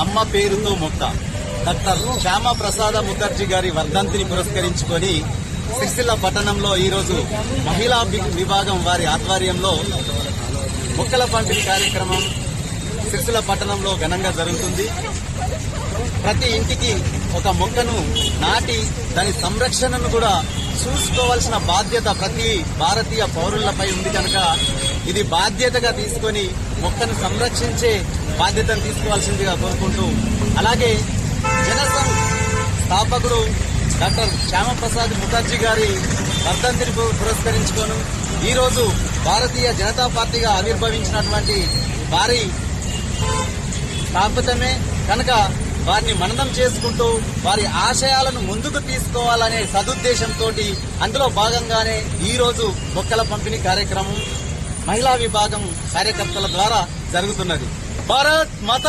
అమ్మ పేరుతో మొక్క డాక్టర్ శ్యామప్రసాద ముఖర్జీ గారి వర్ధంతిని పురస్కరించుకొని సిరిసిల్ల పట్టణంలో ఈరోజు మహిళా విభాగం వారి ఆధ్వర్యంలో మొక్కల పంపిణీ కార్యక్రమం సిరిసిల్ల పట్టణంలో ఘనంగా జరుగుతుంది. ప్రతి ఇంటికి ఒక మొక్కను నాటి దాని సంరక్షణను కూడా చూసుకోవాల్సిన బాధ్యత ప్రతి భారతీయ పౌరులపై ఉంది కనుక ఇది బాధ్యతగా తీసుకొని మొక్కను సంరక్షించే బాధ్యతను తీసుకోవాల్సిందిగా కోరుకుంటూ అలాగే జనసంఘ్ స్థాపకుడు డాక్టర్ శ్యామప్రసాద్ ముఖర్జీ గారి వర్ధంతిని పు- పురస్కరించుకొని ఈరోజు భారతీయ జనతా పార్టీగా ఆవిర్భవించినటువంటి వారి స్థాపితమే కనుక వారిని మననం చేసుకుంటూ వారి ఆశయాలను ముందుకు తీసుకోవాలనే సదుద్దేశంతో అందులో భాగంగానే ఈరోజు మొక్కల పంపిణీ కార్యక్రమం మహిళా విభాగం కార్యకర్తల ద్వారా జరుగుతున్నది. ಭಾರತ್ ಮಾತಾ